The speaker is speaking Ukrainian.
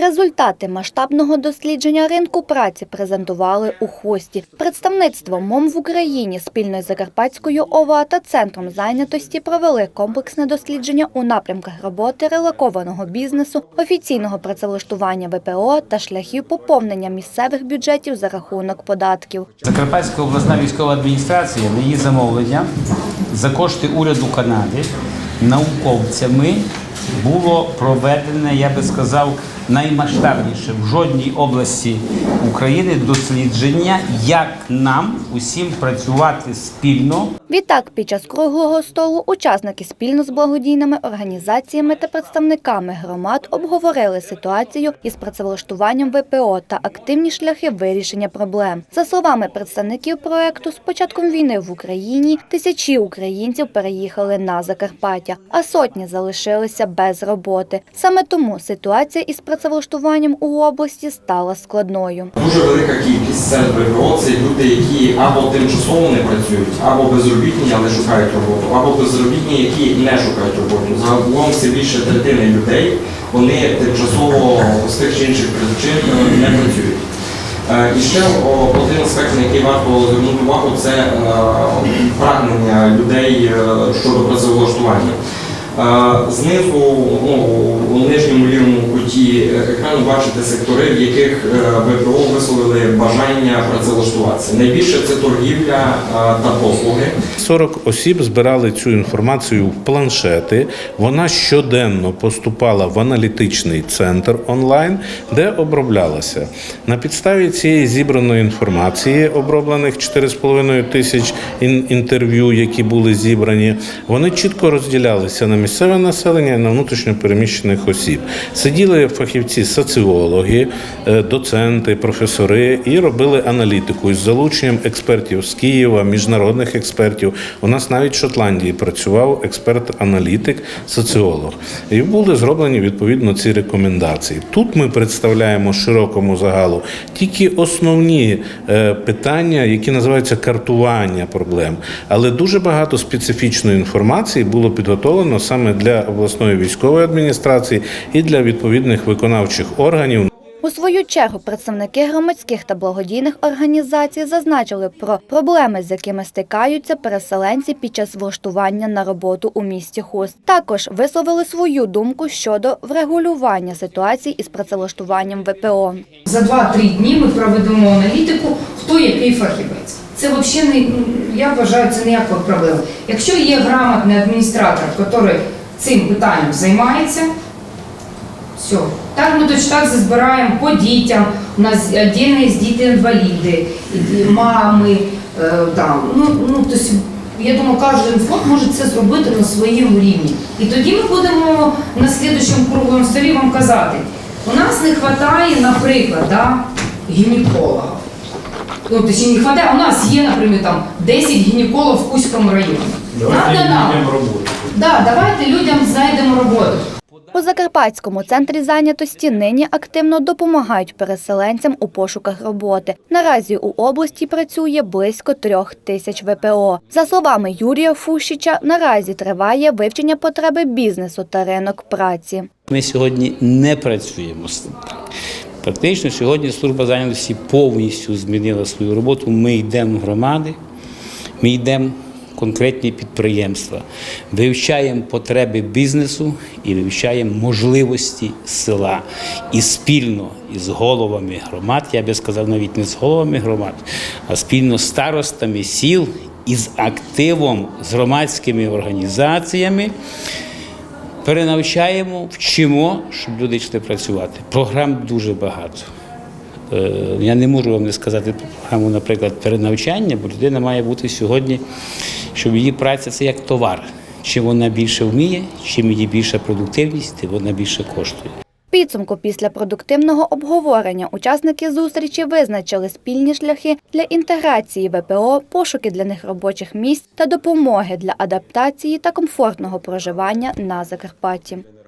Результати масштабного дослідження ринку праці презентували у хості. Представництво МОМ в Україні спільно з Закарпатською ОВА та Центром зайнятості провели комплексне дослідження у напрямках роботи релокованого бізнесу, офіційного працевлаштування ВПО та шляхів поповнення місцевих бюджетів за рахунок податків. Закарпатська обласна військова адміністрація на її замовлення за кошти уряду Канади науковцями було проведене, я би сказав, наймасштабніше в жодній області України дослідження, як нам усім працювати спільно Відтак, під час круглого столу учасники спільно з благодійними організаціями та представниками громад обговорили ситуацію із працевлаштуванням ВПО та активні шляхи вирішення проблем. За словами представників проекту, з початком війни в Україні тисячі українців переїхали на Закарпаття, а сотні залишилися без роботи. Саме тому ситуація із працевлаштуванням у області стала складною. Дуже велика кількість серед ВПО це люди, які або тимчасово не працюють, або безробітні, але шукають роботу, або безробітні, які не шукають роботу. Загалом все більше третини людей вони тимчасово з тих чи інших причин е, не працюють. Е, І ще один аспект, на який варто звернути увагу, це е, прагнення людей щодо працевлаштування. Знизу, ну, лівому куті бачите сектори, в яких е, ВПО висловили бажання працевлаштуватися. Найбільше це торгівля е, та послуги. 40 осіб збирали цю інформацію в планшети. Вона щоденно поступала в аналітичний центр онлайн, де оброблялася. На підставі цієї зібраної інформації, оброблених 4,5 тисяч інтерв'ю, які були зібрані, вони чітко розділялися на місцеве населення і на внутрішньопереміщених осіб. Сиділи фахівці соціологи, е, доценти, професори і робили аналітику із залученням експертів з Києва, міжнародних експертів. У нас навіть в Шотландії працював експерт-аналітик, соціолог. І були зроблені відповідно ці рекомендації. Тут ми представляємо широкому загалу тільки основні е, питання, які називаються картування проблем. Але дуже багато специфічної інформації було підготовлено саме для обласної військової адміністрації і для відповідних виконавчих органів. У свою чергу представники громадських та благодійних організацій зазначили про проблеми, з якими стикаються переселенці під час влаштування на роботу у місті Хуст. Також висловили свою думку щодо врегулювання ситуації із працевлаштуванням ВПО. За 2-3 дні ми проведемо аналітику, хто який фахівець. Це взагалі не ну, я вважаю, це ніякої проблеми. Якщо є грамотний адміністратор, який цим питанням займається, все. Так ми точно так збираємо по дітям. У нас віддільно є діти-інваліди, мами. е, Там, ну, ну, тобто, я думаю, кожен фонд може це зробити на своєму рівні. І тоді ми будемо на слідчому круглому столі вам казати, у нас не вистачає, наприклад, да, гінеколога. Ну, точніше, не вистачає, у нас є, наприклад, там 10 гінекологів в Кузькому районі. Надо нам. Да, давайте людям знайдемо роботу. У Закарпатському центрі зайнятості нині активно допомагають переселенцям у пошуках роботи. Наразі у області працює близько трьох тисяч ВПО. За словами Юрія Фущича, наразі триває вивчення потреби бізнесу та ринок праці. Ми сьогодні не працюємо з. Практично сьогодні служба зайнятості повністю змінила свою роботу. Ми йдемо в громади, ми йдемо конкретні підприємства, вивчаємо потреби бізнесу і вивчаємо можливості села. І спільно із головами громад, я би сказав, навіть не з головами громад, а спільно з старостами сіл і з активом, з громадськими організаціями перенавчаємо, вчимо, щоб люди йшли працювати. Програм дуже багато. Е, Я не можу вам не сказати програму, наприклад, перенавчання, бо людина має бути сьогодні, щоб її праця це як товар. Чим вона більше вміє, чим її більша продуктивність, тим вона більше коштує. Підсумку після продуктивного обговорення учасники зустрічі визначили спільні шляхи для інтеграції ВПО, пошуки для них робочих місць та допомоги для адаптації та комфортного проживання на Закарпатті.